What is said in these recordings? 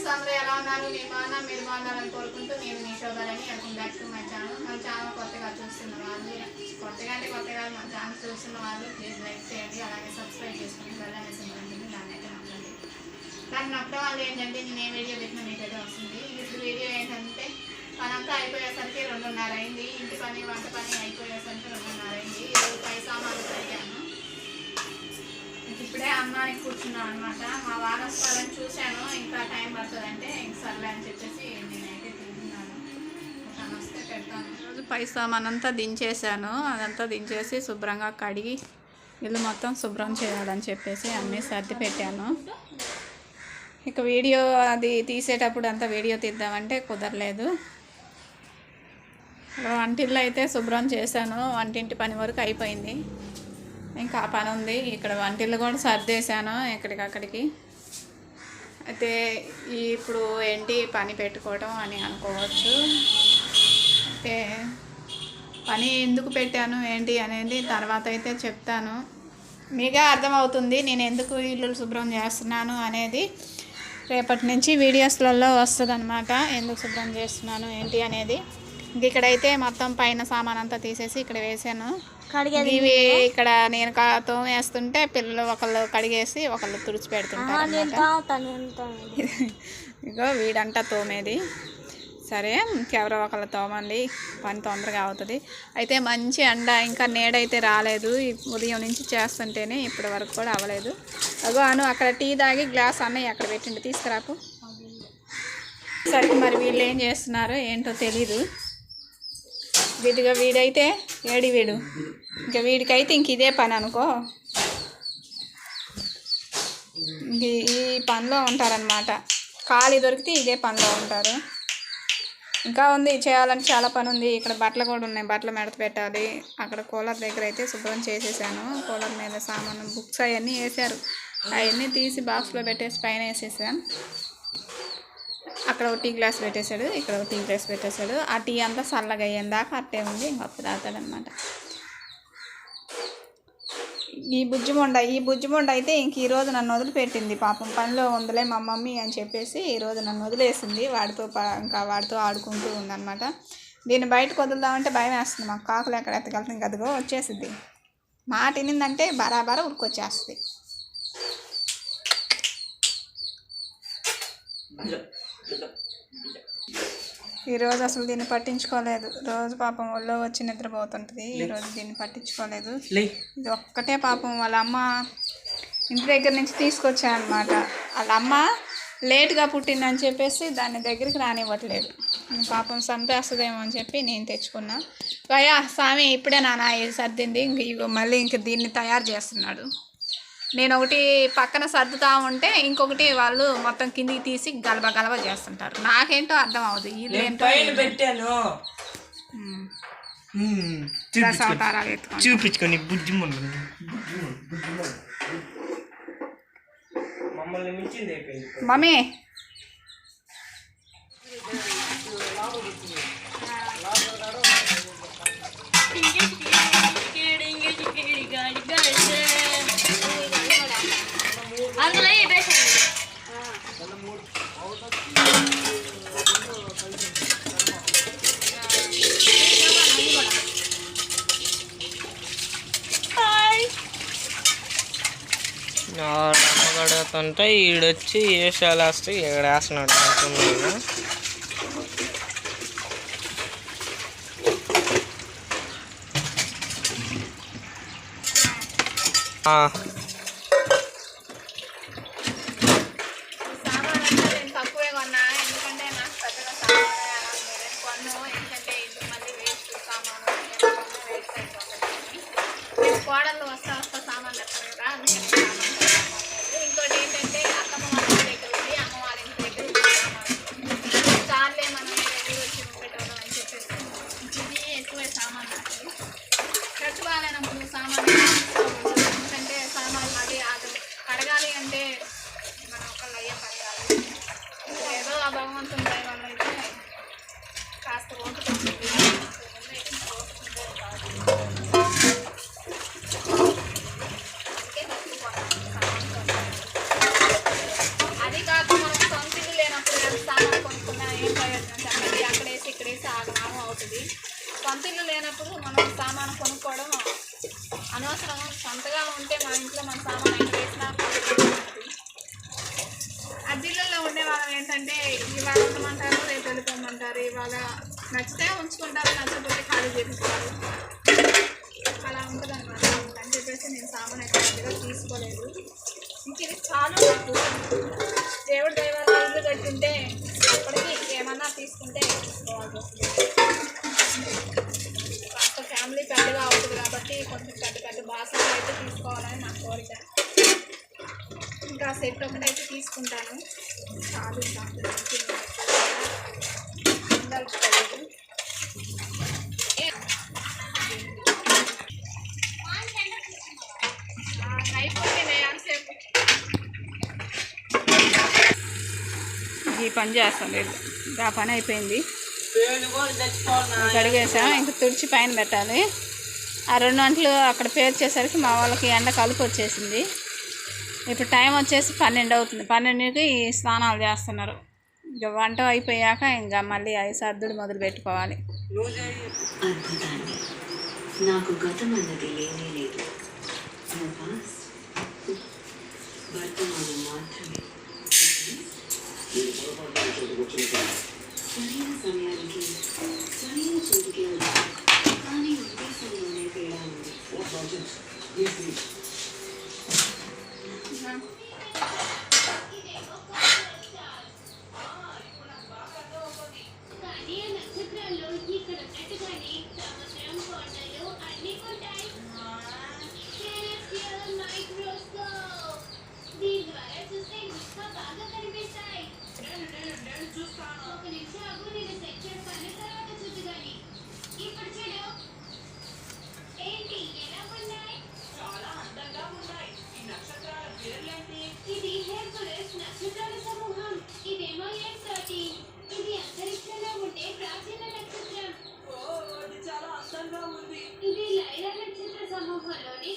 Friends అందరూ ఎలా ఉన్నారు నేను బాగున్నా మీరు బాగున్నారని కోరుకుంటూ నేను మీ శోభాలని welcome back to my channel. మన ఛానల్ కొత్తగా చూస్తున్న వాళ్ళు కొత్తగా అంటే కొత్తగా మన ఛానల్ చూస్తున్న వాళ్ళు ప్లీజ్ లైక్ చేయండి అలాగే సబ్స్క్రైబ్ చేసుకుని వెళ్ళనే అనేది దాన్నైతే నమ్మండి. నాకు అయితే నొక్కండి వల్ల ఏంటంటే నేను ఏ వీడియో పెట్టినా మీకైతే వస్తుంది. ఇప్పుడు వీడియో ఏంటంటే పనంతా అయిపోయేసరికి రెండున్నర అయింది. ఇంటి పని వంట పని అయిపోయేసరికి రెండున్నర అయింది. ఈరోజు పై సామాన్లు తగ్గాను ఇప్పుడే అన్నానికి కూర్చున్నాను అనమాట మా వారు చూశాను. ఇంకా టైం పడుతుందంటే ఇంక సర్లే అని చెప్పేసి నేనైతే తింటున్నాను. తను పెడతాను. ఈరోజు పై సామాన్ అదంతా దించేసి శుభ్రంగా కడిగి ఇల్లు మొత్తం శుభ్రం చేయాలని చెప్పేసి అన్నీ సర్ది పెట్టాను. ఇక వీడియో అది తీసేటప్పుడు అంతా వీడియో తీద్దామంటే కుదరలేదు. వంటిల్లు అయితే శుభ్రం చేశాను. వంటింటి పని వరకు అయిపోయింది. ఇంకా ఆ పని ఉంది. ఇక్కడ వంటిల్లు కూడా సర్దేశాను ఎక్కడికక్కడికి అయితే ఇప్పుడు ఏంటి పని పెట్టుకోవడం అని అనుకోవచ్చు. అయితే పని ఎందుకు పెట్టాను ఏంటి అనేది తర్వాత అయితే చెప్తాను. మీకే అర్థమవుతుంది నేను ఎందుకు ఇల్లు శుభ్రం చేస్తున్నాను అనేది. రేపటి నుంచి వీడియోస్లలో వస్తుంది అనమాట ఎందుకు శుభ్రం చేస్తున్నాను ఏంటి అనేది. ఇంక ఇక్కడైతే మొత్తం పైన సామాన్ అంతా తీసేసి ఇక్కడ వేసాను ఇవి ఇక్కడ నేను కా- తోమేస్తుంటే పిల్లలు ఒకళ్ళు కడిగేసి ఒకళ్ళు తుడిచి పెడుతుంటారు. ఇగో వీడంట తోమేది. సరే ఇంకెవరో ఒకళ్ళు తోమండి. పని తొందరగా అవుతుంది. అయితే మంచి ఎండ ఇంకా నీడైతే రాలేదు. ఉదయం నుంచి చేస్తుంటేనే ఇప్పటి వరకు కూడా అవ్వలేదు. అగో అను అక్కడ టీ తాగి గ్లాస్ అన్నయ్య అక్కడ పెట్టిండి. తీసుకురాపు. సరే మరి వీళ్ళు ఏం చేస్తున్నారో? ఏంటో తెలీదు. వీడిగా వీడైతే ఏడి వీడు? ఇంకా వీడికైతే ఇంక ఇదే పని అనుకో. ఈ పనిలో ఉంటారనమాట ఖాళీ దొరికితే ఇదే పనిలో ఉంటారు. ఇంకా ఉంది చేయాలని చాలా పని ఉంది. ఇక్కడ బట్టలు కూడా ఉన్నాయి. బట్టలు మెడత పెట్టాలి. అక్కడ కూలర్ దగ్గర అయితే శుభ్రం చేసేసాను. కూలర్ మీద సామాను బుక్స్ అవన్నీ వేసారు అవన్నీ తీసి బాక్స్లో పెట్టేసి పైన వేసేసాను. అక్కడ ఒక టీ గ్లాస్ పెట్టేశాడు ఇక్కడ ఒక టీ గ్లాస్ పెట్టేశాడు. ఆ టీ అంతా చల్లగా అయ్యేందాకా అట్టే ఉంది ఇంకొక తాగుతాడనమాట ఈ బుజ్జిమొండ ఈ బుజ్జిమొండ అయితే ఇంక ఈరోజు నన్ను వదిలిపెట్టింది. పాపం పనిలో ఉందిలే మా మమ్మీ అని చెప్పేసి ఈరోజు నన్ను వదిలేసింది. వాడితో ఇంకా వాడితో ఆడుకుంటూ ఉందన్నమాట. దీన్ని బయటకు వదులుదామంటే భయం వేస్తుంది. మాకు కాకులు ఎక్కడ ఎత్తగలుగుతుంది కదగో వచ్చేసింది మాట వినిందంటే బరాబర ఉరికొచ్చేస్తుంది. ఈరోజు అసలు దీన్ని పట్టించుకోలేదు. రోజు పాపం ఒళ్ళో వచ్చి నిద్రపోతుంటుంది. ఈరోజు దీన్ని పట్టించుకోలేదు. ఇది ఒక్కటే పాపం వాళ్ళ అమ్మ ఇంటి దగ్గర నుంచి తీసుకొచ్చాయన్నమాట వాళ్ళ అమ్మ లేట్గా పుట్టిందని చెప్పేసి దాన్ని దగ్గరికి రానివ్వట్లేదు. పాపం చంపేస్తుందేమో అని చెప్పి నేను తెచ్చుకున్నా. భయా స్వామి ఇప్పుడే నాన్న సర్దింది. ఇంక ఇగో మళ్ళీ ఇంక దీన్ని తయారు చేస్తున్నాడు. నేను ఒకటి పక్కన సర్దుతా ఉంటే ఇంకొకటి వాళ్ళు మొత్తం కిందికి తీసి గలబ గలబ చేస్తుంటారు. నాకేంటో అర్థం అవ్వదు. ఇది పెట్టాను. చూపించుకొని. అయిపోయింది. మమ్మీ. అమ్మగడుగుతుంటే ఈడొచ్చి వేసాలు వేస్తే ఇక్కడ వేస్తున్నాడు అనుకున్నాను ఆ, ತಗೊಂತ వెళ్ళిపోమంటారు ఇవాళ నచ్చితే ఉంచుకుంటారు నచ్చకపోతే ఖాళీ చేపిస్తారు. అలా ఉంటుంది అనమాట అని చెప్పేసి నేను సామాన్ అయితే తీసుకోలేదు. ఇంక ఇది చాలా నాకు. దేవుడు దైవాలు ఇల్లు కట్టుంటే అప్పటికి ఇంకేమన్నా తీసుకుంటే తీసుకోవాల్సి వస్తుంది. కాస్త ఫ్యామిలీ పెద్దగా అవుతుంది కాబట్టి కొంచెం పెద్ద పెద్ద బాసలు అయితే తీసుకోవాలని నా కోరిక. ఇంకా సెట్ ఒకటైతే తీసుకుంటాను. చాలు చాలు కలుపుకోలేదు అయిపోయింది ఎంతసేపు ఈ పని చేస్తాను. లేదు ఆ పని అయిపోయింది. కడిగేసా ఇంక తుడిచి పైన పెట్టాలి. ఆ రెండు గంటలు అక్కడ పేర్చేసరికి మా వాళ్ళకి ఎండ కలుపు వచ్చేసింది. ఇప్పుడు టైం వచ్చేసి పన్నెండు అవుతుంది. పన్నెండుకి స్నానాలు చేస్తున్నారు. ఇంకా వంట అయిపోయాక ఇంకా మళ్ళీ అవి సర్దుడు మొదలు పెట్టుకోవాలి. అద్భుతాన్ని నాకు గతం అన్నది లేనే లేదు. వర్తమానం మాత్రమే. సరైన సమయానికి సరైన చోటుకే కానీ ఉద్దేశంలోనే తేడా ఉంది కానీ ఆ నక్షత్రాల్లో ఇక్కడ ఉన్నట్టుగానే సముద్రం కొండలు అన్ని ఉంటాయి Celestial microscope. దీని ద్వారా చూస్తే ఇంకా బాగా కనిపిస్తాయి ఒక నిమిషం ఆగు, నేను సెట్ చేస్తాను తర్వాత చూద్దు గాని ఇప్పుడు చూడు ఏంటి ఎలా ఉన్నాయి ఇది హెర్కులస్ నక్షత్రాల సమూహం ఇదేమో ఎస్ థర్టీన్ ఇది అంతరిక్షంలో ప్రాచీన ఇది లైరా నక్షత్ర సమూహంలోని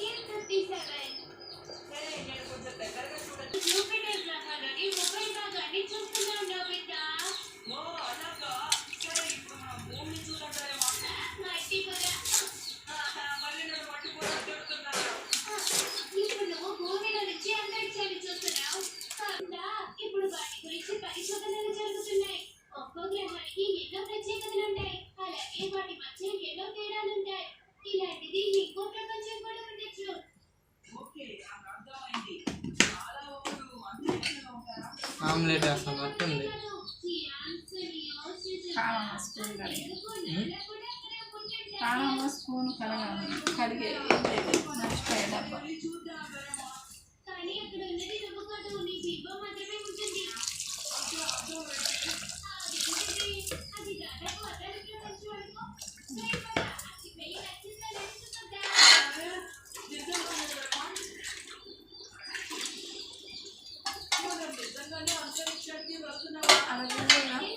ఆమ్లెట్ వేస్తాం కావాలా స్పూన్ కడిగి స్పూన్ కడగాలి కడిగే మర్చిపోయే డబ్బా. మాత్రమే ఉపరితలంలో ప్రవేశించాలి.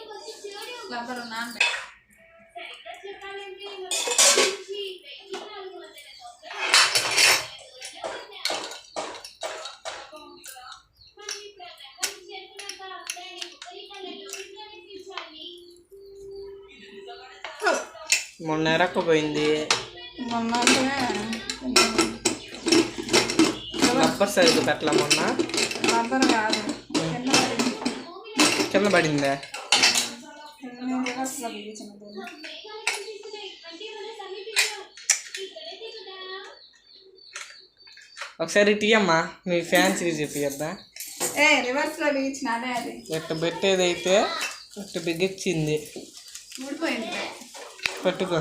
మొన్న ఎరక్కపోయింది మొన్న రబ్బర్ సైజు పెట్టలే మొన్న? రబ్బర్ కింద పడింది. కింద పడిందే నేను రివర్స్లో బిగించినది మేఘాలు కనిపిస్తున్నాయి. అంటే మనం ఇక్కడే దిగుదాం. ఒకసారి టీయమ్మా మీ ఫ్యాన్సీ ఏ రివర్స్లో బిగించిన అదే అది. ఇట్ట బిగించింది? పట్టుకో.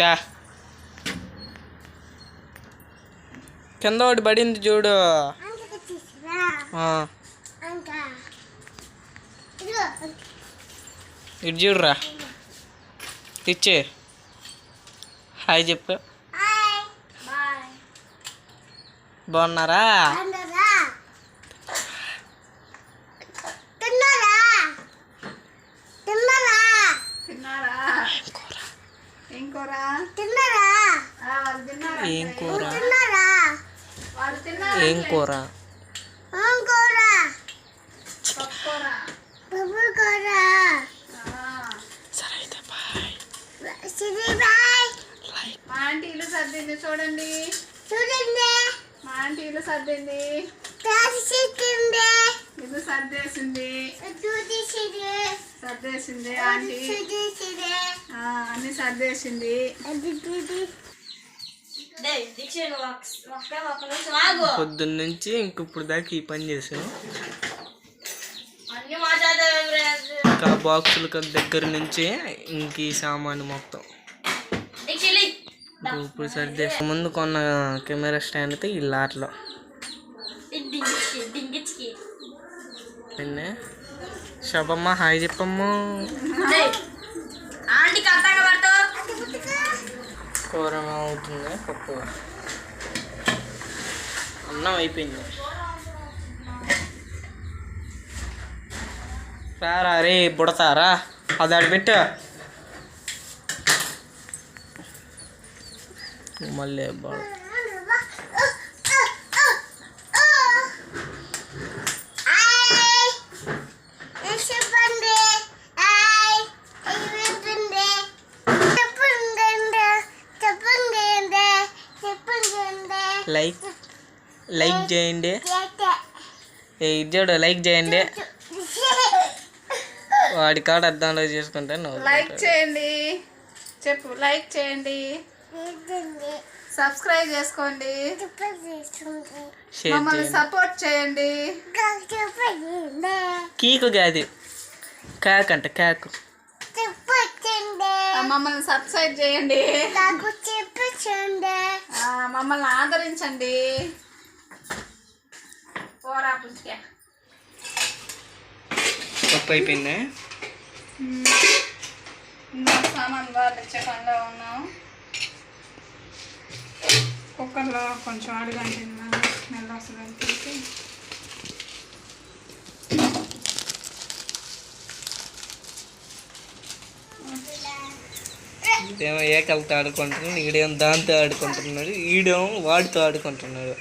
తా. కింద ఒకటి పడింది చూడు. ఆ, ఇటు చూడురా. ఇచ్చే హాయ్ చెప్పు. బాగున్నారా తిన్నారా ఏం కూర? ఆ, వాళ్ళు తిన్నారా ఏం కూర? వాళ్ళు తిన్నారా? ఏం కూర? పప్పు కూర? ఆ, సరే అయితే బాయ్. మా ఆంటీ ఇల్లు సర్దింది చూడండి. మా ఆంటీ ఇల్లు సర్దింది. ఇల్లు సర్దేసింది. సర్దేసింది ఆంటీ. అన్ని సర్దేసింది. పొద్దున్న నుంచి ఇంక ఇప్పుడు దాకా ఈ పని చేసాను అన్ని మాట్లాడదాం ఇంకా బాక్సుల దగ్గర నుంచి ఇంక ఈ సామాను మొత్తం. ఇప్పుడు సర్దేసి ముందు కొన్న కెమెరా స్టాండ్ అయితే ఈ లాట్లో. శోభమ్మ హాయ్ చెప్పమ్మ. కూర అవుతుంది పప్పు. అన్నం అయిపోయింది. రారా రే బుడతారా? అది ఆడ పెట్టు. మళ్ళీ బాగా లైక్ చేయండి. ఏ ఇచ్చాడు లైక్ చేయండి. వాడి కాడ అర్థంలో చేసుకుంటే నువ్వు లైక్ చేయండి. చెప్పు లైక్ చేయండి. సబ్స్క్రైబ్ చేసుకోండి. మమ్మల్ని సపోర్ట్ చేయండి. కీకు కాదు. కాకు అంట కాకు. మమ్మల్ని సబ్స్క్రైబ్ చేయండి. ఆ, మమ్మల్ని ఆదరించండి. పోరా పప్పు అయిపోయింది సామాన్ కుక్కర్లో కొంచెం అడుగంటున్నా స్మెల్ వస్తుందని తీసి ఏమో ఏకలతో ఆడుకుంటున్నాడు ఈడేమో దాంతో ఆడుకుంటున్నాడు ఈడేమో వాడితో ఆడుకుంటున్నాడు.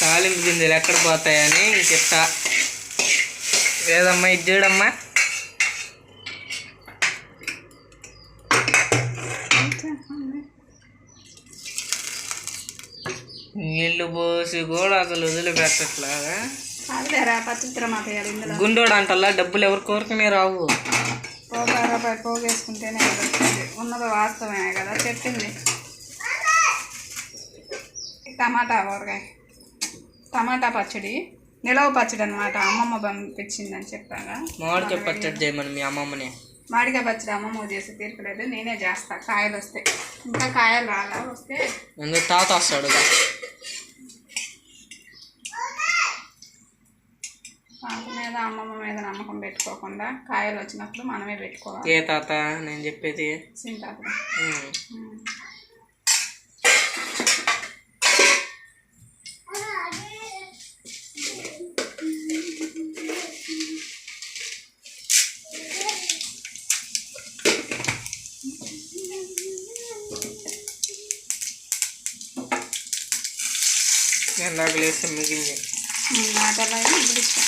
తాలింపు గింజలు ఎక్కడ పోతాయని చెప్తా. లేదమ్మా ఇది చూడమ్మా. నీళ్ళు పోసి కూడా అసలు ఇందులో. గుండోడు అంటల్లా డబ్బులు ఎవరి కోరికనే రావు. పోగారా పోగేసుకుంటేనే కదా. వచ్చింది ఉన్నది వాస్తవమే కదా చెప్పింది. టమాటా ఊరగాయ టమాటా పచ్చడి. నిలవ పచ్చడి అనమాట అమ్మమ్మ పంపించిందని చెప్పాగా. మామిడికాయ పచ్చడి చేయమని మీ అమ్మమ్మని. మామిడికాయ పచ్చడి అమ్మమ్మ చేసి తీర్పలేదు నేనే చేస్తా. కాయలు వస్తాయి ఇంకా కాయలు రాలా వస్తే తాత వస్తాడు? మనకు మీద అమ్మమ్మ మీద నమ్మకం పెట్టుకోకుండా కాయలు వచ్చినప్పుడు మనమే పెట్టుకోవాలి. ఏ తాత? నేను చెప్పేది? సింతాత ఇందాక మిగిలింది. నాటలో ఇప్పుడు ఇష్టం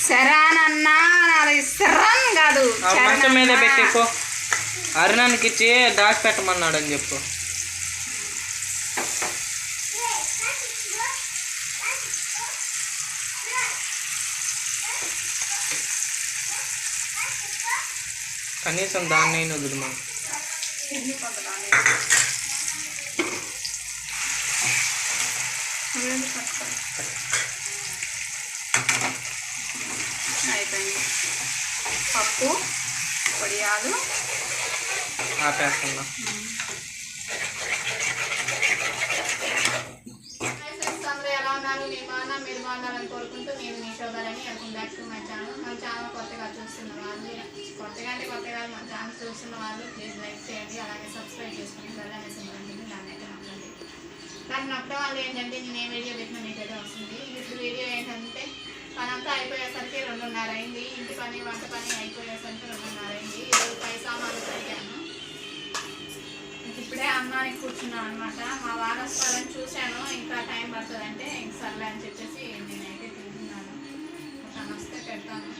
శరాన్ అన్నా నాది శరణ్ కాదు ఆ మీద. పెట్టిపో అరుణానికి ఇచ్చి దాచి పెట్టమన్నాడు అని చెప్పు కనీసం దాన్నైనా వదులు మనం. అయిపోయింది పప్పు పొడియాలు. ఆపేస్తున్నా. ఎలా ఉన్నారు? నేను బాగున్నా మీరు బాగున్నారని కోరుకుంటూ నేను మీ శోభాలని welcome back to my channel. మన ఛానల్ కొత్తగా చూస్తున్న వాళ్ళు కొత్తగా అంటే కొత్తగా మన ఛానల్ చూస్తున్న వాళ్ళు ప్లీజ్ లైక్ చేయండి అలాగే సబ్స్క్రైబ్ చేసుకోండి బెల్ అనేసి అయితే నొక్కండి దాన్ని నొక్కడం వల్ల ఏంటంటే నేను ఏ వీడియో పెట్టినా మీకైతే వస్తుంది. ఇప్పుడు వీడియో ఏంటంటే పనంతా అయిపోయేసరికి రెండున్నర అయింది. ఇంటి పని వంట పని అయిపోయేసరికి రెండున్నర వచ్చేసి ఈరోజు పై సామాన్లు తగ్గాను ఇప్పుడే అన్నానికి కూర్చున్నాను అనమాట మా వారసులను చూశాను ఇంకా టైం పడుతుందంటే ఇంక సర్లే అని చెప్పేసి నేనైతే తింటున్నాను. ఒక నమస్తే పెడతాను.